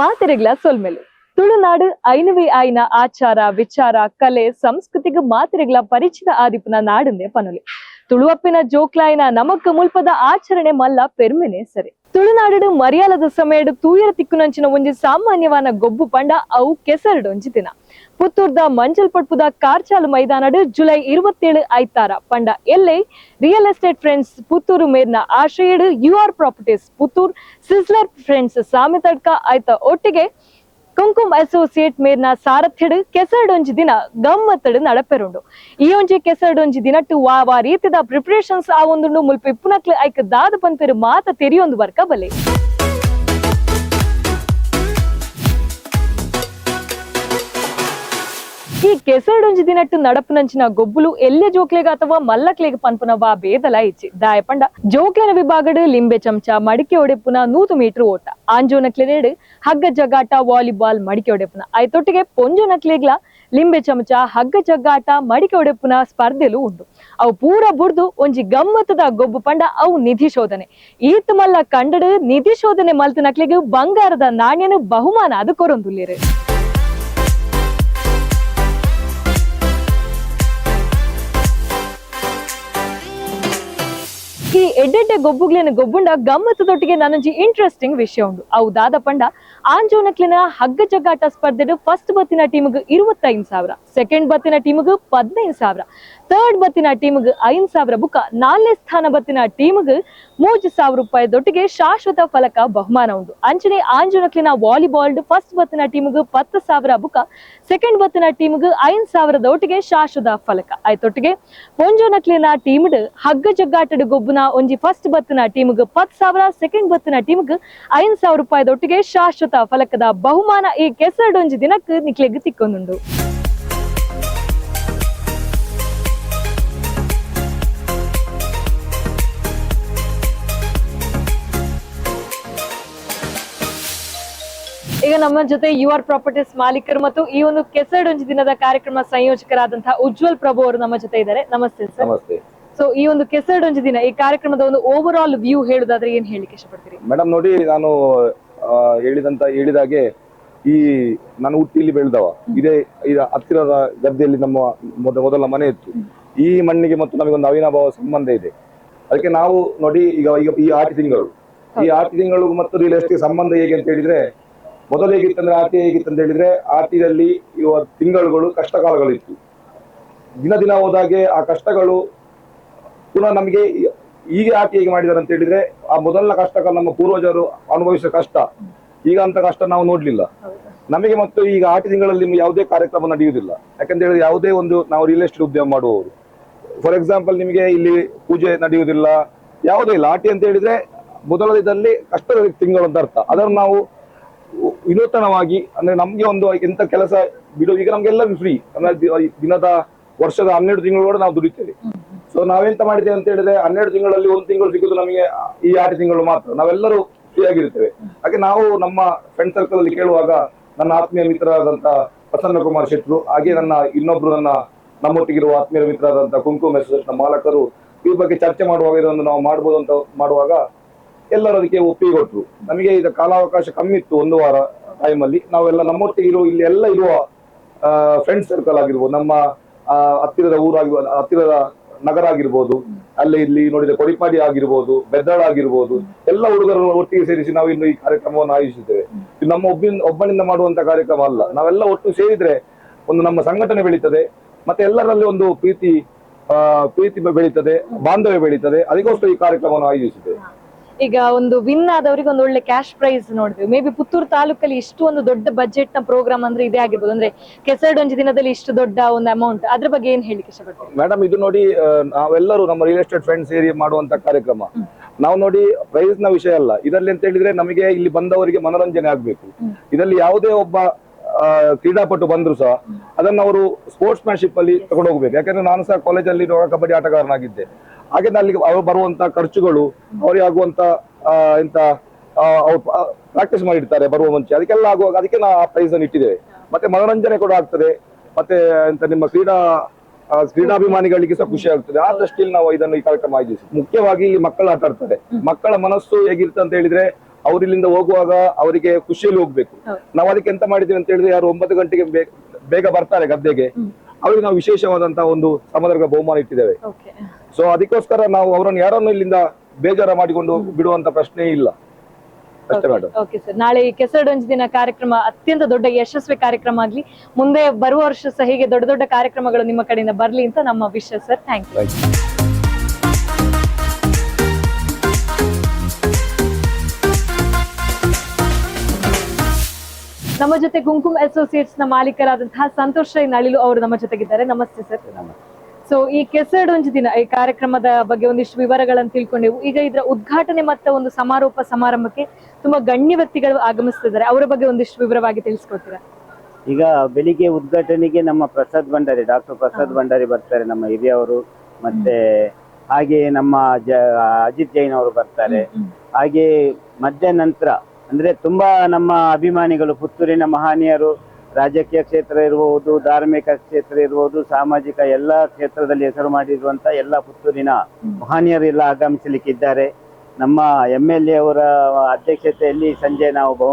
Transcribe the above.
ಮಾತೆರೆಗ್ಲ ಸೊಲ್ಮೆಲು. ತುಳುನಾಡು ಐನವಿ ಆಯ್ನ ಆಚಾರ, ವಿಚಾರ, ಕಲೆ, ಸಂಸ್ಕೃತಿಗೆ ಮಾತೆರೆಗ್ಲ ಪರಿಚಿತ ಆದಿಪುನ ನಾಡಂದೆ ಪನೊಲಿ ತುಳುವಪ್ಪಿನ ಜೋಕ್ಲಾಯ್ನ ನಮಕ್ ಮುಲ್ಪದ ಆಚರಣೆ ಮಲ್ಲ ಪೆರ್ಮೆನೆ ಸರಿ. ತುಳುನಾಡು ಮರ್ಯಾಲದ ಸಮಯಡ್ ತೂಯರ ತಿಕ್ಕುನಂಚಿನ ಒಂಜಿ ಸಾಮಾನ್ಯವಾದ ಗೊಬ್ಬು ಪಂಡ ಅವು ಕೆಸರಡೊಂಜಿ ದಿನ. ಪುತ್ತೂರ್ದ ಮಂಜಲ್ ಪಡ್ಪುದ ಕಾರ್ಚಾಲು ಮೈದಾನಡು ಜುಲೈ ಇರುವತ್ತೇಳು ಐತಾರ ಪಂಡ ಎಲ್ಲೆ ರಿಯಲ್ ಎಸ್ಟೇಟ್ ಫ್ರೆಂಡ್ಸ್ ಪುತ್ತೂರು ಮೇರ್ನ ಆಶ್ರಯಡು U R properties Puttur sizzler friends Samethadka ಆಯ್ತ ಒಟ್ಟಿಗೆ ಕುಂಕುಮ್ ಅಸೋಸಿಯೇಟ್ ಮೇರ್ನ ಸಾರಥ್ಯಡ್ ಕೆಸರ್ಡೊಂಜಿ ದಿನ ಗಮ್ಮತ್ತಡ್ ನಡಪೆರುಂಡು. ಈ ಒಂಜಿ ಕೆಸರ್ಡೊಂಜಿ ದಿನ ಟು ವಾ ರೀತಿದ ಪ್ರಿಪರೇಷನ್ಸ್ ಆ ಒಂದು ಮುಲ್ಪ ಇಪ್ಪುನಕ್ಲು ಐಕ್ ದಾದ ಪಂಪೆರು ಮಾತ ತೆರಿಯೊಂದು ಬರ್ಕ ಬಲೆ ಈ ಕೆಸರಡೊಂಜಿ ದಿನಟ್ಟು ನಡಪುನಂಚಿನ ಗೊಬ್ಬುಲು ಎಲ್ಲೆ ಜೋಕ್ಲೆಗ ಅಥವಾ ಮಲ್ಲಕ್ಲೆಗ್ ಪನ್ಪುನವ ಬೇದಲ ఇచ్చి ದಾಯಪಂಡ. ಜೋಕ್ಲೆನ ವಿಭಾಗಡ್ ಲಿಂಬೆ ಚಮಚ, ಮಡಿಕೆ ಒಡೆಪುನ ನೂತು ಮೀಟರ್ ಓಟ. ಆಂಜೋನಕ್ಲೆನೇಡ್ ಹಗ್ಗ ಜಗಾಟ ವಾಲಿಬಾಲ್, ಮಡಿಕೆ ಒಡೆಪುನ. ತೊಟ್ಟಿಗೆ ಪೊಂಜೋನಕ್ಲೆಗ್ಲ ಲಿಂಬೆ ಚಮಚ, ಹಗ್ಗ ಜಗ್ಗಾಟ, ಮಡಿಕೆ ಒಡೆಪುನ ಸ್ಪರ್ಧೆಲು ಉಂಡು ಅವು ಪೂರ ಬುಡ್ದು ಒಂಜಿ ಗಮ್ಮತ್ತದ ಗೊಬ್ಬು ಪಂಡ ಅವು ನಿಧಿ ಶೋಧನೆ. ಈತ್ ಮಲ್ಲ ಕಂಡಡು ನಿಧಿ ಶೋಧನೆ ಮಲ್ತನಕ್ಲೆಗ್ ಬಂಗಾರದ ನಾಣ್ಯನು ಬಹುಮಾನ ಅದು ಕೊರೊಂದುಲ್ಲೇರು. ಎಡ್ಡೆಡ್ಡೆ ಗೊಬ್ಬುಗ್ಲಿನ ಗೊಬ್ಬುಂಡ ಗಮ್ಮತ್ತದೊಟ್ಟಿಗೆ ನನಂಜಿ ಇಂಟ್ರೆಸ್ಟಿಂಗ್ ವಿಷಯ ಉಂಡು ಅವು ದಾದ ಪಂಡ ಆಂಜೋನಕ್ಲಿನ ಹಗ್ಗ ಜಗ್ಗಾಟ ಸ್ಪರ್ಧೆಡು ಫಸ್ಟ್ ಬತ್ತಿನ ಟೀಮ್ಗ್ ಇರುವತ್ತೈದು ಸಾವಿರ. ಸೆಕೆಂಡ್ ಬತ್ತಿನ ಟೀಮ್ಗೆ ಪದಿನೈದು ಸಾವಿರ. ಥರ್ಡ್ ಬತ್ತಿನ ಟೀಮ್ಗೆ ಐದು ಸಾವಿರ ಬುಕ್ಕ. ನಾಲ್ನೇ ಸ್ಥಾನ ಬತ್ತಿನ ಟೀಮ್ಗೆ ಮೂಜು ಸಾವಿರ ರೂಪಾಯಿದೊಟ್ಟಿಗೆ ಶಾಶ್ವತ ಫಲಕ ಬಹುಮಾನ ಉಂಟು. ಅಂಚನೆ ಆಂಜನಕ್ಲಿನ ವಾಲಿಬಾಲ್ ಫಸ್ಟ್ ಬತ್ತಿನ ಟೀಮ್ಗೆ ಪತ್ತು ಸಾವಿರ ಬುಕ್ಕ. ಸೆಕೆಂಡ್ ಬತ್ತಿನ ಟೀಮ್ಗೆ ಐದು ಸಾವಿರದ ಒಟ್ಟಿಗೆ ಶಾಶ್ವತ ಫಲಕ. ಆಯ್ತೊಟ್ಟಿಗೆ ಪೊಂಜೋನಕ್ಲಿನ ಟೀಮ್ಡ್ ಹಗ್ಗ ಜಗ್ಗಾಟದ ಗೊಬ್ಬುನ ಒಂಜಿ ಫಸ್ಟ್ ಬತ್ತಿನ ಟೀಮ್ಗ್ ಪತ್ ಸಾವಿರ ಸೆಕೆಂಡ್ ಬತ್ತಿನ ಟೀಮ್ಗೆ ಐದು ಸಾವಿರ ರೂಪಾಯಿದೊಟ್ಟಿಗೆ ಶಾಶ್ವತ ಫಲಕದ ಬಹುಮಾನ ಈ ಕೆಸರಡೊಂಜಿ ದಿನಕ್ಕೆ ನಿಕ್ಲೆಗ್ ತಿಕ್ಕೊಂದುಂಡು ಈಗ ನಮ್ಮ ಜೊತೆ ಯು ಆರ್ ಪ್ರಾಪರ್ಟೀಸ್ ಮಾಲೀಕರು ಮತ್ತು ಈ ಒಂದು ಕೆಸರಡೊಂಜಿ ದಿನದ ಕಾರ್ಯಕ್ರಮ ಸಂಯೋಜಕರಾದಂತಹ ಉಜ್ವಲ್ ಪ್ರಭು ಅವರು ನಮ್ಮ ಜೊತೆ ಇದ್ದಾರೆ. ನಮಸ್ತೆ ಸರ್. ನಮಸ್ತೆ. ಸೊ ಈ ಒಂದು ಕೆಸರಡೊಂಜಿ ದಿನ ಈ ಕಾರ್ಯಕ್ರಮದ ಒಂದು ಓವರ್ ಆಲ್ ವ್ಯೂ ಹೇಳುದಾದ್ರೆ ಏನ್ ಹೇಳಿಕ್ಕೆ ಇಷ್ಟಪಡ್ತೀರಿ? ಮೇಡಮ್ ನೋಡಿ ನಾನು ಹೇಳಿದಂತ ಹೇಳಿದಾಗೆ ಈ ನಾನು ಇಲ್ಲಿ ಬೆಳೆದವ. ಇದೇ ಇದ ಹತ್ತಿರದ ಗದ್ದೆಯಲ್ಲಿ ನಮ್ಮ ಮೊದ ಮೊದಲ ಮನೆ ಇತ್ತು. ಈ ಮಣ್ಣಿಗೆ ಮತ್ತು ನಮಗೊಂದು ಅವಿನಾಭಾವ ಸಂಬಂಧ ಇದೆ. ಅದಕ್ಕೆ ನಾವು ನೋಡಿ ಈಗ ಈಗ ಈ ಆರು ತಿಂಗಳು. ಈ ಆರು ತಿಂಗಳು ಮತ್ತು ರಿಯಲ್ ಎಸ್ಟೇಟ್ ಸಂಬಂಧ ಹೇಗೆ ಅಂತ ಹೇಳಿದ್ರೆ ಮೊದಲು ಹೇಗಿತ್ತಂದ್ರೆ ಹೇಗಿತ್ತು ಅಂತ ಹೇಳಿದ್ರೆ ಆಟಿಯಲ್ಲಿ ಇವ ತಿಂಗಳುಗಳು ಕಷ್ಟ ಕಾಲಗಳಿತ್ತು ದಿನ ದಿನ ಹೋದಾಗೆ ಆ ಕಷ್ಟಗಳು ಪುನಃ ನಮಗೆ ಈಗ ಯಾಕೆ ಹೇಗೆ ಮಾಡಿದಾರೆ ಅಂತ ಹೇಳಿದ್ರೆ ಆ ಮೊದಲನ ಕಷ್ಟ ನಮ್ಮ ಪೂರ್ವಜರು ಅನುಭವಿಸಿದ ಕಷ್ಟ. ಈಗ ಅಂತ ಕಷ್ಟ ನಾವು ನೋಡ್ಲಿಲ್ಲ. ನಮಗೆ ಮತ್ತು ಈಗ ಆಟಿ ತಿಂಗಳಲ್ಲಿ ಯಾವುದೇ ಕಾರ್ಯಕ್ರಮ ನಡೆಯುವುದಿಲ್ಲ. ಯಾಕಂತ ಹೇಳಿದ್ರೆ ಯಾವುದೇ ಒಂದು ನಾವು ರಿಯಲ್ ಎಸ್ಟೇಟ್ ಉದ್ಯಮ ಮಾಡುವವರು. ಫಾರ್ ಎಕ್ಸಾಂಪಲ್ ನಿಮಗೆ ಇಲ್ಲಿ ಪೂಜೆ ನಡೆಯುವುದಿಲ್ಲ, ಯಾವುದೇ ಇಲ್ಲ. ಆಟಿ ಅಂತ ಹೇಳಿದ್ರೆ ಮೊದಲ ಕಷ್ಟದ ತಿಂಗಳು ಅಂತ ಅರ್ಥ. ಅದನ್ನು ನಾವು ವಿನೂತನವಾಗಿ, ಅಂದ್ರೆ ನಮ್ಗೆ ಒಂದು ಎಂತ ಕೆಲಸ ಬಿಡೋ, ಈಗ ನಮ್ಗೆಲ್ಲ ಫ್ರೀ ಅಂದ್ರೆ ದಿನದ ವರ್ಷದ ಹನ್ನೆರಡು ತಿಂಗಳು ನಾವು ದುಡಿತೇವೆ. ಸೊ ನಾವೆಂತ ಮಾಡಿದ್ದೇವೆ ಅಂತ ಹೇಳಿದ್ರೆ, ಹನ್ನೆರಡು ತಿಂಗಳಲ್ಲಿ ಒಂದು ತಿಂಗಳು ಸಿಗುದು ನಮಗೆ ಈ ಆರು ತಿಂಗಳು ಮಾತ್ರ. ನಾವೆಲ್ಲರೂ ಫ್ರೀ ಆಗಿರ್ತೇವೆ ಹಾಗೆ ನಾವು ನಮ್ಮ ಫ್ರೆಂಡ್ ಸರ್ಕಲ್ ಅಲ್ಲಿ ಕೇಳುವಾಗ ನನ್ನ ಆತ್ಮೀಯ ಮಿತ್ರರಾದಂತ ಪ್ರಸನ್ನ ಕುಮಾರ್ ಶೆಟ್ರು, ಹಾಗೆ ನನ್ನ ಇನ್ನೊಬ್ರು ನನ್ನ ನಮ್ಮೊಟ್ಟಿಗಿರುವ ಆತ್ಮೀಯ ಮಿತ್ರರಾದಂತ ಕುಂಕುಮ ಮಾಲಕರು ಈ ಬಗ್ಗೆ ಚರ್ಚೆ ಮಾಡುವಾಗ ಇದೊಂದು ನಾವು ಮಾಡ್ಬೋದು ಅಂತ ಮಾಡುವಾಗ ಎಲ್ಲರೂ ಅದಕ್ಕೆ ಒಪ್ಪಿಗೆ ಕೊಟ್ಟರು ನಮಗೆ ಈಗ ಕಾಲಾವಕಾಶ ಕಮ್ಮಿ ಇತ್ತು ಒಂದು ವಾರ ಟೈಮಲ್ಲಿ ನಾವೆಲ್ಲ ನಮ್ಮೊಟ್ಟಿಗೆ ಇರೋ ಇಲ್ಲಿ ಎಲ್ಲ ಇರುವ ಫ್ರೆಂಡ್ ಸರ್ಕಲ್ ಆಗಿರ್ಬೋದು, ನಮ್ಮ ಹತ್ತಿರದ ಊರಾಗಿರ್ಬೋದು ಹತ್ತಿರದ ನಗರ ಆಗಿರ್ಬೋದು, ಅಲ್ಲಿ ಇಲ್ಲಿ ನೋಡಿದ ಕೊಡಿಪಾಡಿ ಆಗಿರ್ಬೋದು, ಬೆದ್ದಾಳ ಆಗಿರ್ಬೋದು, ಎಲ್ಲ ಹುಡುಗರನ್ನು ಒಟ್ಟಿಗೆ ಸೇರಿಸಿ ನಾವು ಇನ್ನು ಈ ಕಾರ್ಯಕ್ರಮವನ್ನು ಆಯೋಜಿಸಿದ್ದೇವೆ ಇದು ನಮ್ಮ ಒಬ್ಬಿನ ಒಬ್ಬನಿಂದ ಮಾಡುವಂತ ಕಾರ್ಯಕ್ರಮ ಅಲ್ಲ. ನಾವೆಲ್ಲ ಒಟ್ಟು ಸೇರಿದ್ರೆ ಒಂದು ನಮ್ಮ ಸಂಘಟನೆ ಬೆಳೀತದೆ, ಮತ್ತೆ ಎಲ್ಲರಲ್ಲಿ ಒಂದು ಪ್ರೀತಿ ಪ್ರೀತಿ ಬೆಳೀತದೆ, ಬಾಂಧವ್ಯ ಬೆಳೀತದೆ, ಅದಕ್ಕೋಸ್ಕರ ಈ ಕಾರ್ಯಕ್ರಮವನ್ನು ಆಯೋಜಿಸಿದ್ದೇವೆ ಈಗ ಒಂದು ವಿನ್ ಆದವರಿಗೆ ಒಂದು ಒಳ್ಳೆ ಕ್ಯಾಶ್ ಪ್ರೈಸ್ ನೋಡಿದ್ವಿ. ಮೇ ಬಿ ಪುತ್ತೂರು ತಾಲೂಕಲ್ಲಿ ಇಷ್ಟು ಒಂದು ದೊಡ್ಡ ಬಜೆಟ್ನ ಪ್ರೋಗ್ರಾಮ್ ಅಂದ್ರೆ ಇದೇ ಆಗಿರ್ಬೋದು. ಅಂದ್ರೆ ಕೆಸರಡೊಂಜಿ ದಿನದಲ್ಲಿ ಇಷ್ಟು ದೊಡ್ಡ ಒಂದು ಅಮೌಂಟ್ ಅದ್ರ ಬಗ್ಗೆ ಏನ್ ಹೇಳಿಕ್ಕೆ ಇಷ್ಟಪಡ್ತೀರಿ? ಮೇಡಮ್ ಇದು ನೋಡಿ ನಾವೆಲ್ಲರೂ ನಮ್ಮ ರಿಯಲ್ ಎಸ್ಟೇಟ್ ಫ್ರೆಂಡ್ಸ್ ಸೇರಿ ಮಾಡುವಂತ ಕಾರ್ಯಕ್ರಮ. ನಾವು ನೋಡಿ ಪ್ರೈಸ್ನ ವಿಷಯ ಅಲ್ಲ. ಇದರಲ್ಲಿ ಅಂತ ಹೇಳಿದ್ರೆ ನಮಗೆ ಇಲ್ಲಿ ಬಂದವರಿಗೆ ಮನೋರಂಜನೆ ಆಗ್ಬೇಕು. ಇದರಲ್ಲಿ ಯಾವುದೇ ಒಬ್ಬ ಕ್ರೀಡಾಪಟು ಬಂದ್ರು ಸಹ ಅದನ್ನ ಅವರು ಸ್ಪೋರ್ಟ್ಸ್ ಮ್ಯಾನ್ಶಿಪ್ ಅಲ್ಲಿ ತಗೊಂಡು ಹೋಗ್ಬೇಕು ಯಾಕಂದ್ರೆ ನಾನು ಸಹ ಕಾಲೇಜಲ್ಲಿ ಕಬಡ್ಡಿ ಆಟಗಾರನಾಗಿದ್ದೆ. ಹಾಗೆ ಅಲ್ಲಿ ಅವ್ರು ಬರುವಂತ ಖರ್ಚುಗಳು ಅವರಿಗೆ ಆಗುವಂತ ಎಂತ ಅವ್ರು ಪ್ರಾಕ್ಟೀಸ್ ಮಾಡಿರ್ತಾರೆ ಬರುವ ಮುಂಚೆ. ಅದಕ್ಕೆಲ್ಲ ಆಗುವಾಗ ಅದಕ್ಕೆ ನಾವು ಆ ಪ್ರೈಸ್ ಅನ್ನು ಇಟ್ಟಿದ್ದೇವೆ. ಮತ್ತೆ ಮನೋರಂಜನೆ ಕೂಡ ಆಗ್ತದೆ. ಮತ್ತೆ ಎಂತ ನಿಮ್ಮ ಕ್ರೀಡಾ ಕ್ರೀಡಾಭಿಮಾನಿಗಳಿಗೆ ಸಹ ಖುಷಿ ಆಗ್ತದೆ. ಆ ದೃಷ್ಟಿಯಲ್ಲಿ ನಾವು ಇದನ್ನು ಈ ಕಾರ್ಯಕ್ರಮ ಆಯೋಜಿಸಿ. ಮುಖ್ಯವಾಗಿ ಇಲ್ಲಿ ಮಕ್ಕಳು ಆಟ ಆಡ್ತಾರೆ. ಮಕ್ಕಳ ಮನಸ್ಸು ಹೇಗಿರುತ್ತೆ ಅಂತ ಹೇಳಿದ್ರೆ ಅವರಿಲ್ಲಿಂದ ಹೋಗುವಾಗ ಅವರಿಗೆ ಖುಷಿಯಲ್ಲಿ ಹೋಗ್ಬೇಕು. ನಾವು ಅದಕ್ಕೆ ಎಂತ ಮಾಡಿದ್ದೀವಿ ಅಂತ ಹೇಳಿದ್ರೆ ಯಾರು ಒಂಬತ್ತು ಗಂಟೆಗೆ ಬೇಗ ಬರ್ತಾರೆ ಗದ್ದೆಗೆ. ಅವರಿಗೆ ನಾವು ವಿಶೇಷವಾದಂತಹ ಒಂದು ಸಮದರ್ಗ ಬಹುಮಾನ ಇಟ್ಟಿದ್ದೇವೆ. ಸೊ ಅದಕ್ಕೋಸ್ಕರ ನಾವು ಅವರನ್ನು ಯಾರನ್ನು ಇಲ್ಲಿಂದ ಬೇಜಾರ ಮಾಡಿಕೊಂಡು ಬಿಡುವಂತ ಪ್ರಶ್ನೆ ಇಲ್ಲ. ಅಷ್ಟೇ ಮೇಡಮ್ ಓಕೆ ಸರ್ ನಾಳೆ ಈ ಕೆಸರಡೊಂಜಿ ದಿನ ಕಾರ್ಯಕ್ರಮ ಅತ್ಯಂತ ದೊಡ್ಡ ಯಶಸ್ವಿ ಕಾರ್ಯಕ್ರಮ ಆಗ್ಲಿ. ಮುಂದೆ ಬರುವ ವರ್ಷ ಸಹ ಹೀಗೆ ದೊಡ್ಡ ದೊಡ್ಡ ಕಾರ್ಯಕ್ರಮಗಳು ನಿಮ್ಮ ಕಡೆಯಿಂದ ಬರಲಿ ಅಂತ ನಮ್ಮ ವಿಶ್ವ ಸರ್ ಥ್ಯಾಂಕ್ ಯು ನಮ್ಮ ಜೊತೆ ಕುಂಕುಮ್ ಅಸೋಸಿಯೇಟ್ಸ್ನ ಮಾಲೀಕರಾದಂತಹ ಸಂತೋಷ್ ರೈ ನಳಿಲು ಅವರು ನಮ್ಮ ಜೊತೆಗಿದ್ದಾರೆ. ನಮಸ್ತೆ ಸರ್. ಸೊ ಈ ಕೆಸರಡೊಂಜಿ ದಿನ ಈ ಕಾರ್ಯಕ್ರಮದ ಬಗ್ಗೆ ಒಂದಿಷ್ಟು ವಿವರಗಳನ್ನು ತಿಳ್ಕೊಂಡೆವು. ಈಗ ಇದರ ಉದ್ಘಾಟನೆ ಮತ್ತೆ ಒಂದು ಸಮಾರೋಪ ಸಮಾರಂಭಕ್ಕೆ ತುಂಬಾ ಗಣ್ಯ ವ್ಯಕ್ತಿಗಳು ಆಗಮಿಸ್ತಿದ್ದಾರೆ. ಅವರ ಬಗ್ಗೆ ಒಂದಿಷ್ಟು ವಿವರವಾಗಿ ತಿಳಿಸ್ಕೊಡ್ತೀರಾ? ಈಗ ಬೆಳಿಗ್ಗೆ ಉದ್ಘಾಟನೆಗೆ ನಮ್ಮ ಪ್ರಸಾದ್ ಭಂಡಾರಿ ಡಾಕ್ಟರ್ ಪ್ರಸಾದ್. ಭಂಡಾರಿ ಬರ್ತಾರೆ ನಮ್ಮ ಹಿರಿಯವರು ಮತ್ತೆ ಹಾಗೆ ನಮ್ಮ ಅಜಿತ್ ಜೈನ್ ಅವರು ಬರ್ತಾರೆ. ಹಾಗೆ ಮಧ್ಯಾಹ್ನ ನಂತರ ಅಂದ್ರೆ ತುಂಬಾ ನಮ್ಮ ಅಭಿಮಾನಿಗಳು, ಪುತ್ತೂರಿನ ಮಹನೀಯರು, ರಾಜಕೀಯ ಕ್ಷೇತ್ರ ಇರಬಹುದು ಧಾರ್ಮಿಕ ಕ್ಷೇತ್ರ ಇರಬಹುದು ಸಾಮಾಜಿಕ ಎಲ್ಲಾ ಕ್ಷೇತ್ರದಲ್ಲಿ ಹೆಸರು ಮಾಡಿರುವಂತ ಎಲ್ಲಾ ಪುತ್ತೂರಿನ. ಮಹನೀಯರು ಎಲ್ಲ ಆಗಮಿಸಲಿಕ್ಕಿದ್ದಾರೆ ನಮ್ಮ ಎಂ ಎಲ್ ಎ ಅವರ ಅಧ್ಯಕ್ಷತೆಯಲ್ಲಿ ಸಂಜೆ ನಾವು ಬಹು